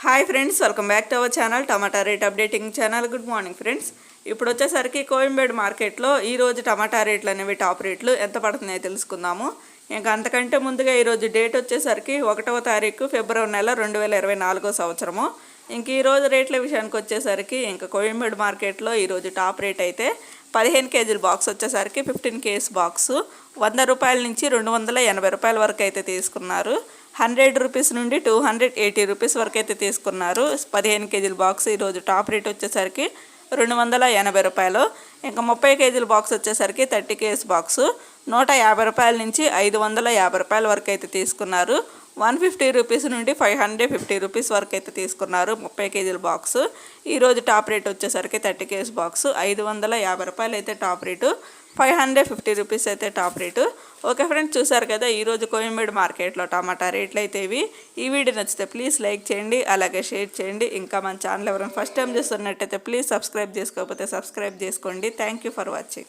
Hi friends welcome back to our channel tomato rate updating channel good morning friends ఇప్పుడు వచ్చేసరికి కోయంబేడు మార్కెట్లో ఈరోజు టమాటా రేట్లు అనేవి టాప్ రేట్లు. ఎంత పడుతున్నాయో తెలుసుకుందాము. ఇంకా అంతకంటే ముందుగా ఈరోజు డేట్ వచ్చేసరికి ఒకటవ తారీఖు ఫిబ్రవరి నెల రెండు వేల ఇరవై నాలుగో సంవత్సరము. ఇంక ఈరోజు రేట్ల విషయానికి వచ్చేసరికి ఇంకా కోయంబేడు మార్కెట్లో ఈరోజు టాప్ రేట్ అయితే పదిహేను కేజీల బాక్స్ వచ్చేసరికి ఫిఫ్టీన్ కేజీస్ బాక్సు. వంద రూపాయల నుంచి రెండు వందల ఎనభై రూపాయల వరకు అయితే తీసుకున్నారు. హండ్రెడ్ రూపీస్ నుండి టూ హండ్రెడ్ ఎయిటీ రూపీస్ వరకు అయితే తీసుకున్నారు. పదిహేను కేజీల బాక్స్ ఈరోజు టాప్ రేట్ వచ్చేసరికి రెండు వందల ఎనభై రూపాయలు. ఇంకా ముప్పై కేజీల బాక్స్ వచ్చేసరికి థర్టీ కేజీస్ బాక్సు. నూట యాభై రూపాయల నుంచి ఐదు వందల యాభై రూపాయల వరకు అయితే తీసుకున్నారు. వన్ ఫిఫ్టీ రూపీస్ నుండి ఫైవ్ హండ్రెడ్ ఫిఫ్టీ రూపీస్ వరకు అయితే తీసుకున్నారు ముప్పై కేజీల బాక్స్. ఈరోజు టాప్ రేట్ వచ్చేసరికి థర్టీ కేజీస్ బాక్స్. ఐదు వందల యాభై రూపాయలు అయితే top rate. Five hundred fifty rupees అయితే టాప్ రేటు. ఓకే ఫ్రెండ్స్ చూసారు కదా ఈరోజు కోయంబేడు మార్కెట్లో టమాటా రేట్లు అయితే ఇవి. ఈ వీడియో నచ్చితే ప్లీజ్ లైక్ చేయండి అలాగే షేర్ చేయండి. ఇంకా మన ఛానల్ ఎవరైనా ఫస్ట్ టైం చూస్తున్నట్టయితే ప్లీజ్ సబ్స్క్రైబ్ చేసుకోకపోతే సబ్స్క్రైబ్ చేసుకోండి. Thank you for watching.